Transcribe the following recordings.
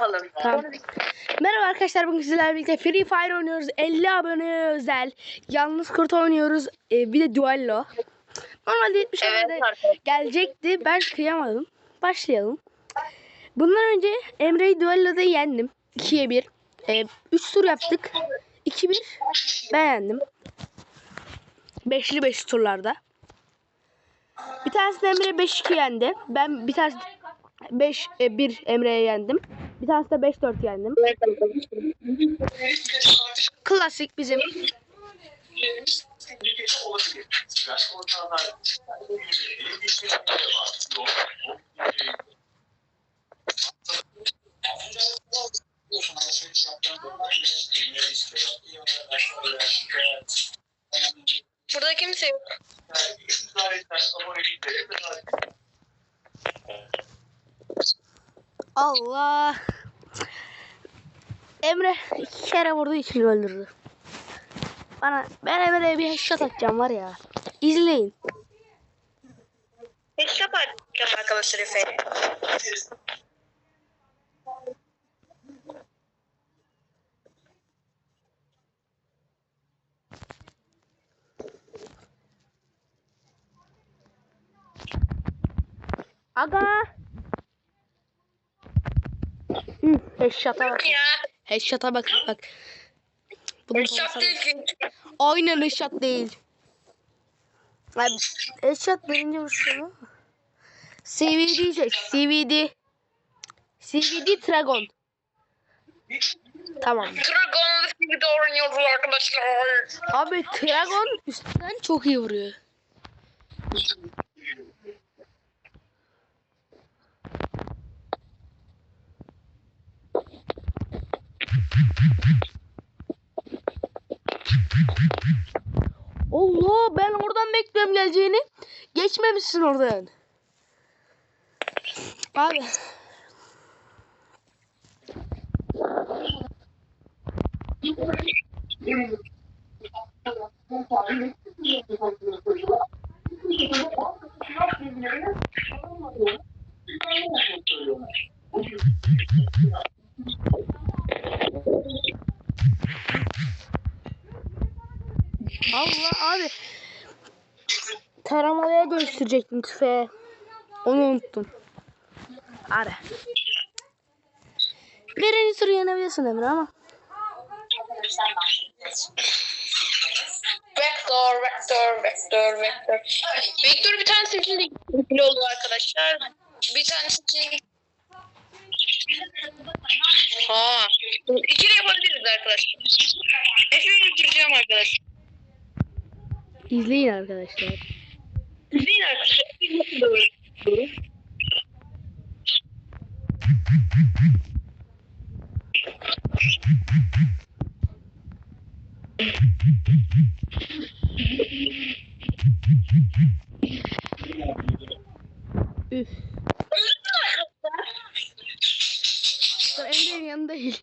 yapalım. Tamam. Merhaba arkadaşlar bugün sizlerle birlikte Free Fire oynuyoruz. 50 abone özel. Yalnız kurt oynuyoruz. Ee, bir de duello. Normalde 70 Evet gelecekti. Ben kıyamadım. Başlayalım. Bundan önce Emre'yi duelloda yendim. 2'ye 1. 3 tur yaptık. 2-1 ben yendim. Beşli 5 turlarda. Bir tanesini Emre 5-2 yendi. Ben bir tanesi 5 1 Emre'ye yendim. Bir tanesi de 5-4 yendim. Klasik bizim. Burada kimse yok. Allah. Emre iki kere vurdu ikili öldürdü. Bana ben Emre'ye bir headshot atacağım var ya. İzleyin. Headshot atacağım arkadaşlar Efe'ye. Aga. Hı, headshot'a bak. Headshot'a bak bak. Bunun Headshot değil ki. Aynen headshot değil. Abi, headshot birinci vuruşu CVD seç. CVD. CVD Dragon. Tamam. Dragon'un gibi oynuyoruz arkadaşlar. Abi Dragon üstten çok iyi vuruyor. Allah ben oradan bekliyorum geleceğini. Geçmemişsin oradan. Abi. Allah abi. Dönüştürecektim tüfeğe. Onu unuttum. Ara. Birinci turu yenebilirsin Emre ama. Vector, Vector, Vector, Vector. Vector bir tanesi için de ikili oldu arkadaşlar. Bir tanesi için... Ha. İkili yapabiliriz arkadaşlar. Efe'yi bitireceğim arkadaşlar. İzleyin arkadaşlar. İzleyin arkadaşlar. Üf. Öldün arkadaşlar. Dur Emre'nin yanında değil.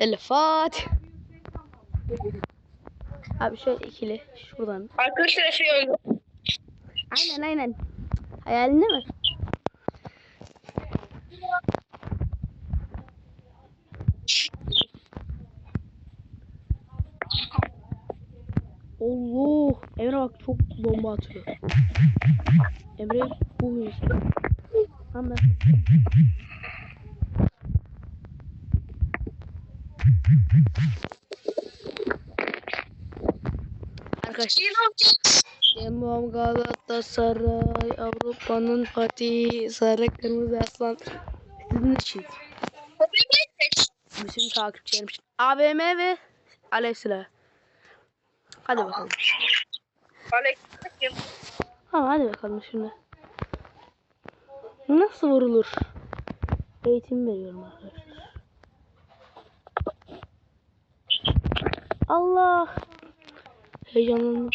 Elefat. Abi şöyle ikili şuradan. Arkadaşlar Efe'yi öldü. Aynen aynen. Hayalinde mi? Allah. Emre bak çok bomba atıyor. Emre bu huyuz. Tamam ben. Arkadaşlar. Yemam Galatasaray Avrupa'nın Fatih Sarı Kırmızı Aslan. Sizin için. Bütün takipçilerim için. AVM ve Alev Silah Hadi bakalım. Alex. Tamam hadi bakalım şimdi. Nasıl vurulur? Eğitim veriyorum arkadaşlar. Allah! Heyecanlandım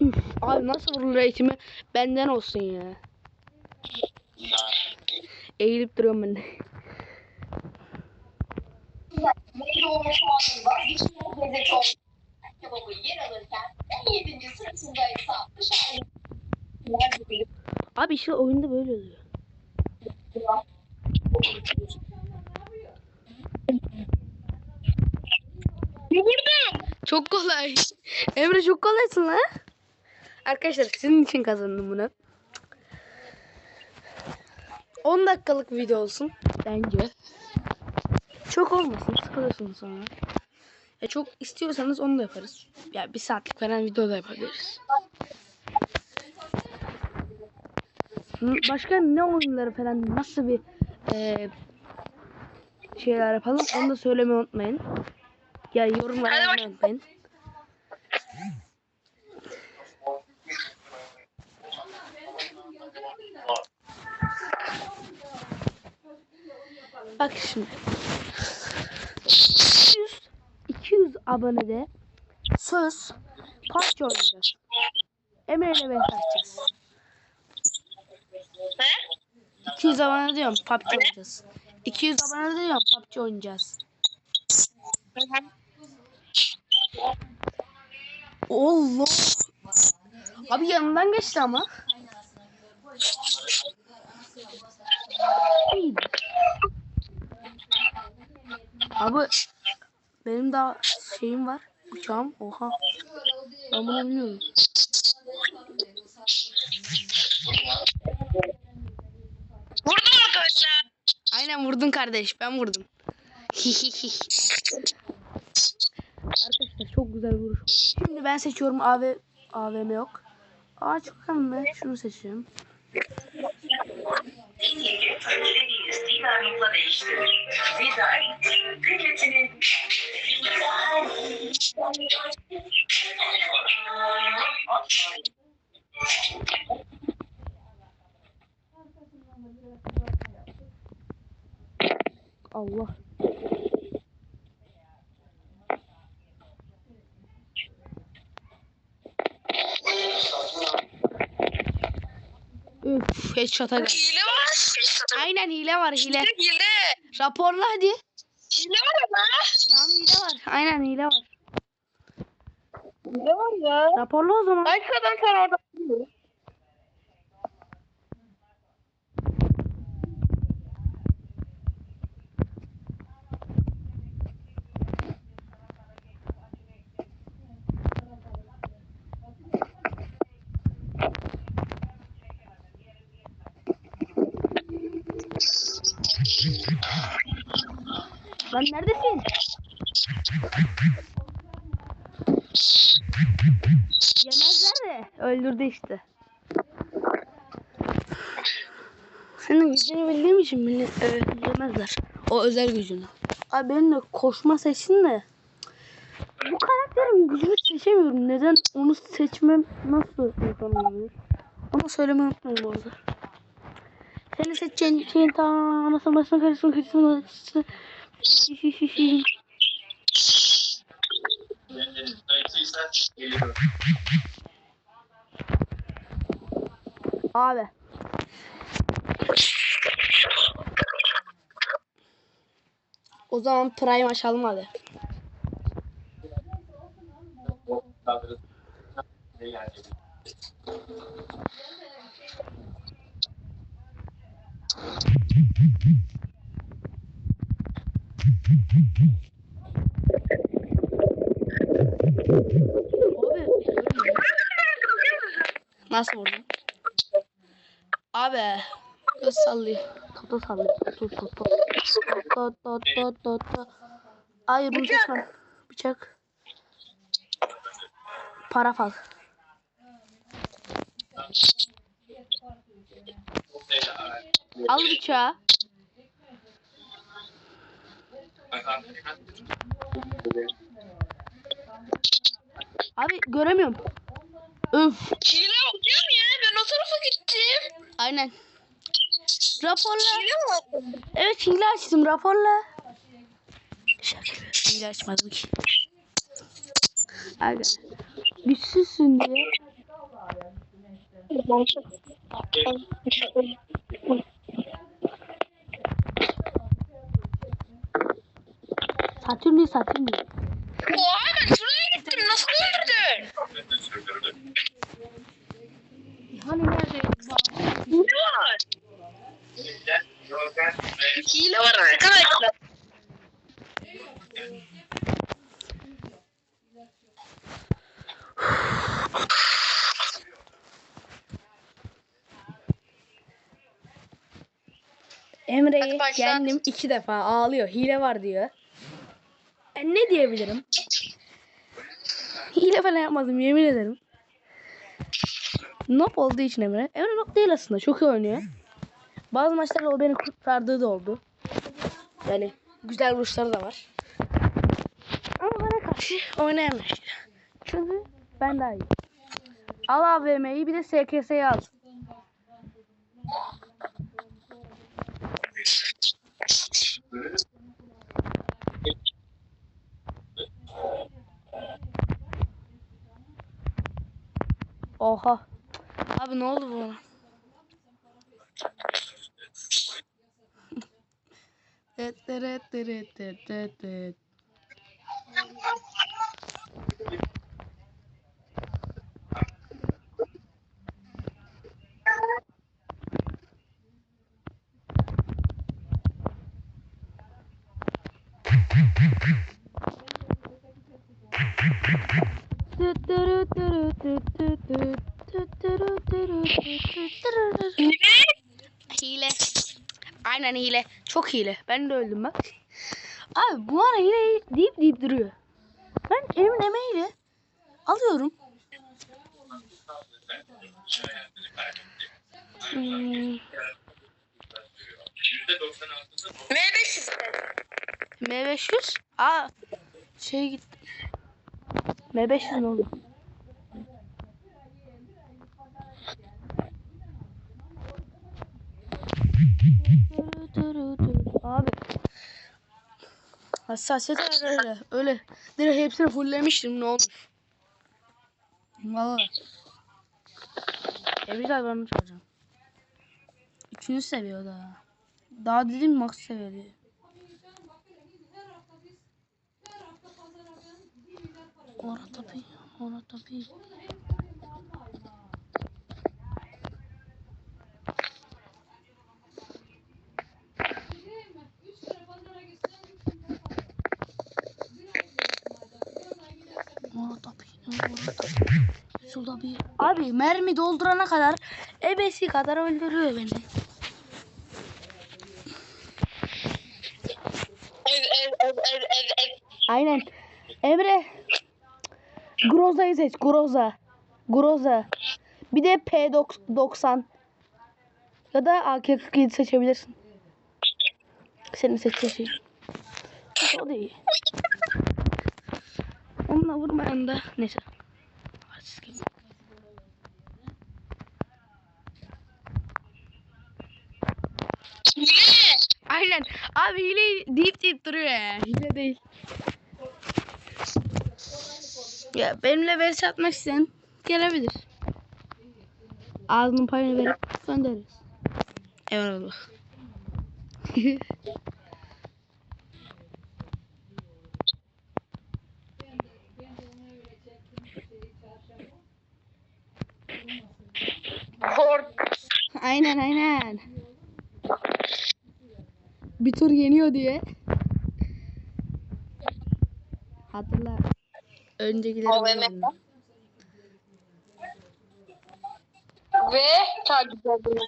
Üf, abi nasıl vurulur eğitimi benden olsun ya. Eğilip duruyorum ben de. doğmuş aslında bir de çok kebabı yer alırken 17. sırasındaysa dışarı Abi işte oyunda böyle oluyor. Çok kolay. Emre çok kolaysın lan. Arkadaşlar sizin için kazandım bunu. 10 dakikalık video olsun bence. Çok olmasın sıkılırsınız sonra. Ya çok istiyorsanız onu da yaparız. Ya bir saatlik falan video da yapabiliriz. Başka ne oyunları falan nasıl bir eee, şeyler yapalım onu da söylemeyi unutmayın. Ya yorumlara unutmayın. Bak şimdi. 200, 200 abonede söz PUBG oynayacağız. Emre ile ben kaçacağız. Ne? 200 abone diyorum PUBG oynayacağız. 200 abone diyorum PUBG oynayacağız. Allah. Abi yanından geçti ama. İyiydi. Abi benim daha şeyim var. Uçağım. Oha. Ben bunu bilmiyorum. Vurdum arkadaşlar. Aynen vurdun kardeş. Ben vurdum. Arkadaşlar çok güzel vuruş. oldu. Şimdi ben seçiyorum AV AVM yok. Aa çok mı? Şunu seçiyorum. Zidarlıkla değiştirir. Zidar, kıymetinin Allah. Üf, headshot'a. Hile var. Aynen hile var hile. Hile. Raporla hadi. Hile var ama. Tamam hile var. Aynen hile var. Hile var ya. Raporla o zaman. Arkadan sen orada. Yemezler de. Öldürdü işte. Senin gücünü bildiğim için beni evet, yemezler. O özel gücünü. Abi benim de koşma seçsin de. Bu karakterin gücünü seçemiyorum. Neden onu seçmem nasıl olabilir? Onu söylemeyi unutmayın bu arada. Seni seçeceğin şeyin ta anasını başına karışsın karışsın karışsın. Abi. O zaman Prime açalım hadi. Nasıl vurdun? Abi. Göz sallıyor. Toto sallıyor. Toto toto. Toto toto toto. Hayır bunu seçmem. Bıçak. Para fal. Al bıçağı. Abi göremiyorum. Öf. Değil mi ya? Ben o tarafa gittim. Aynen. Raporla. Hile mi? Evet hile açtım raporla. Şaka. Hile açmadım ki. Aga. Güçsüzsün diye. Satürn değil Satürn değil. Oha ben şuraya gittim. Nasıl öldürdün? Hani nerede? Hile var. Hile var arkadaşlar. Emre'yi Hadi başla. yendim iki defa ağlıyor. Hile var diyor. E ne diyebilirim? Hile falan yapmadım yemin ederim. Nop olduğu için Emre. Emre nop değil aslında. Çok iyi oynuyor. Bazı maçlarda o beni kurtardığı da oldu. Yani güzel vuruşları da var. Ama bana karşı oynayamıyor işte. Çünkü ben daha iyi. Al AVM'yi bir de SKS'yi al. Oha. Abi ne oldu bu? Tet teret teret tet tet tet. Hile. Aynen hile. Çok hile. Ben de öldüm bak. Abi bu ara hile deyip deyip duruyor. Ben evimin emeğiyle alıyorum. Hmm, M500. M500. Aa şey gitti. M500 ne oldu? Abi. Hassasiyet öyle öyle. Direkt hepsini fulllemiştim ne olur. Valla. E daha ben çalacağım. Üçüncü seviye o da. Daha dedim max seviyede. Orada bir, orada bir. Orada bir, orada bir. Şurada bir. Abi mermi doldurana kadar ebesi kadar öldürüyor beni. Ev ev ev ev ev ev. Aynen. Emre. Groza'yı seç. Groza. Groza. Bir de P90. Ya da AK-47 seçebilirsin. Senin seçtiğin şey. O değil. Onunla vurmayan da neyse. Artist gibi. Hile. Aynen. Abi hile deyip deyip duruyor ya. Hile değil. Ya benimle vs atmak isteyen gelebilir. Ağzının payını verip göndeririz. Eyvallah. Aynen aynen. Bir tur yeniyor diye. Hatırla. Öncekileri. Ve takip edin.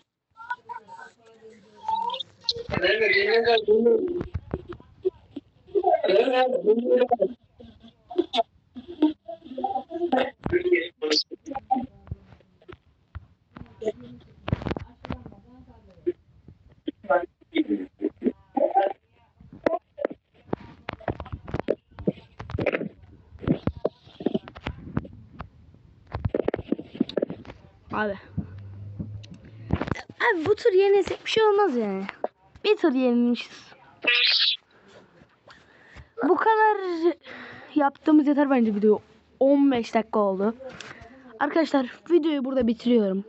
Abi. Abi bu tur yenilsek bir şey olmaz yani. Bir tur yenilmişiz. Bu kadar yaptığımız yeter bence video. 15 dakika oldu. Arkadaşlar videoyu burada bitiriyorum.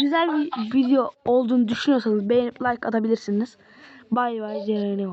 Güzel bir video olduğunu düşünüyorsanız beğenip like atabilirsiniz. Bay bay Ceren'e